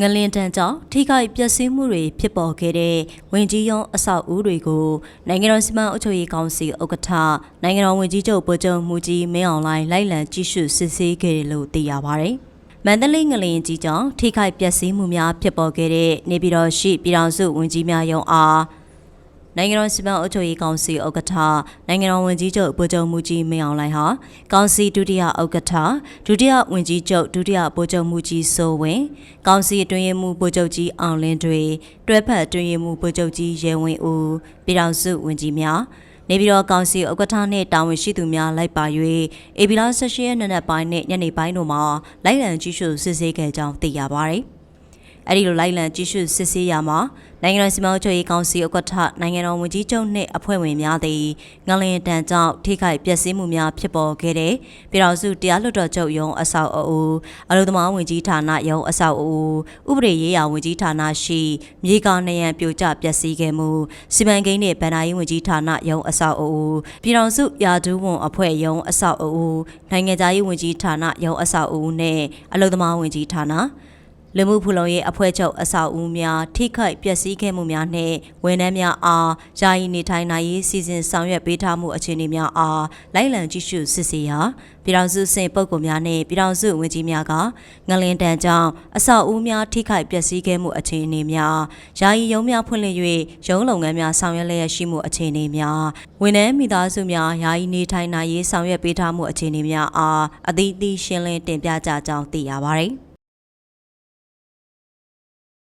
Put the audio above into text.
ငလင်တန်ကြောင့်ထိခိုက်ပျက်စီးမှုတွေဖြစ်ပေါ်ခဲ့တဲ့ဝင်ကြီးရုံးအဆောက်အဦတွေကိုနိုင်ငံတော်စီမံအုပ်ချုပ်ရေးကောင်စီဥက္ကဋ္ဌနိုင်ငံတော်ဝန်ကြီးချုပ်ဗိုလ်ချုပ်မှုကြီးမင်းအောင်လှိုင်လိုက်လံကြည့်ရှုစစ်ဆေးခဲ့တယ်လို့သိရပါဗျ။မန္တလေးငလင်ကြီးကြောင့်ထိခိုက်ပျက်စီးမှုများဖြစ်ပေါ်ခဲ့တဲ့နေပြည်တော်ရှိပြည်ထောင်စုဝန်ကြီးများရုံးအား နိုင်ငံတော်စီမံအုပ်ချုပ်ရေးကောင်စီဥက္ကဋ္ဌနိုင်ငံတော်ဝန်ကြီးချုပ်ဗိုလ်ချုပ်မှုကြီးမင်းအောင်လှိုင်ဟာကောင်စီဒုတိယဥက္ကဋ္ဌဒုတိယဝန်ကြီးချုပ်ဒုတိယဗိုလ်ချုပ်မှုကြီးစိုးဝင်းကောင်စီအတွင်းရေးမှူးဗိုလ်ချုပ်ကြီးအောင်လင်းတွေတွဲဖက်အတွင်းရေးမှူးဗိုလ်ချုပ်ကြီးရဲဝင်းဦးပြည်ထောင်စုဝန်ကြီးများနေပြည်တော်ကောင်စီဥက္ကဋ္ဌနှင့်တာဝန်ရှိသူများလိုက်ပါ၍အေဗီလာ16ရက်နေ့နက်ပိုင်းနှင့်ညနေပိုင်းတို့မှာလိုက်လံကြီးစုစစ်ဆေးခဲ့ကြောင်းသိရပါသည်။ အဲ့ဒီလိုလိုက်လံကြည့်ရှုစစ်ဆေးရမှာနိုင်ငံတော်စီမံအုပ်ချုပ်ရေးကောင်စီဥက္ကဋ္ဌနိုင်ငံတော်ဝန်ကြီးချုပ်နှင့်အဖွဲ့ဝင်များသည်ငလင်တန်ကြောင့်ထိခိုက်ပျက်စီးမှုများဖြစ်ပေါ်ခဲ့တဲ့ပြည်တော်စုတရားလွှတ်တော်ချုပ်ရုံးအဆောက်အဦအလုံသမားဝန်ကြီးဌာနရုံးအဆောက်အဦဥပဒေရေးရာဝန်ကြီးဌာနရှိမြေကာနယံပြိုကျပျက်စီးခဲ့မှုစီမံကိန်းနှင့်ဗဏ္ဍာရေးဝန်ကြီးဌာနရုံးအဆောက်အဦပြည်တော်စုရာထူးဝန်အဖွဲ့ရုံးအဆောက်အဦနိုင်ငံသားရေးဝန်ကြီးဌာနရုံးအဆောက်အဦနှင့်အလုံသမားဝန်ကြီးဌာန လူမှုဖူလုံရေးအဖွဲ့ချုပ်အဆောက်အဦများထိခိုက်ပျက်စီးခဲ့မှုများနှင့်ဝန်ထမ်းများအားယာယီနေထိုင်နိုင်ရေးစီစဉ်ဆောင်ရွက်ပေးထားမှုအခြေအနေများအားလိုက်လံကြည့်ရှုစစ်ဆေးရာပြည်ထောင်စုစင်ပုဂ္ဂိုလ်များနှင့်ပြည်ထောင်စုဝန်ကြီးများကငလင်တန်ကြောင့်အဆောက်အဦများထိခိုက်ပျက်စီးခဲ့မှုအခြေအနေများယာယီရုံးများဖွင့်လှစ်၍ရုံးလုပ်ငန်းများဆောင်ရွက်လျက်ရှိမှုအခြေအနေများဝန်ထမ်းမိသားစုများယာယီနေထိုင်နိုင်ရေးဆောင်ရွက်ပေးထားမှုအခြေအနေများအားအသီးသီးရှင်းလင်းတင်ပြကြကြောင်းသိရပါသည်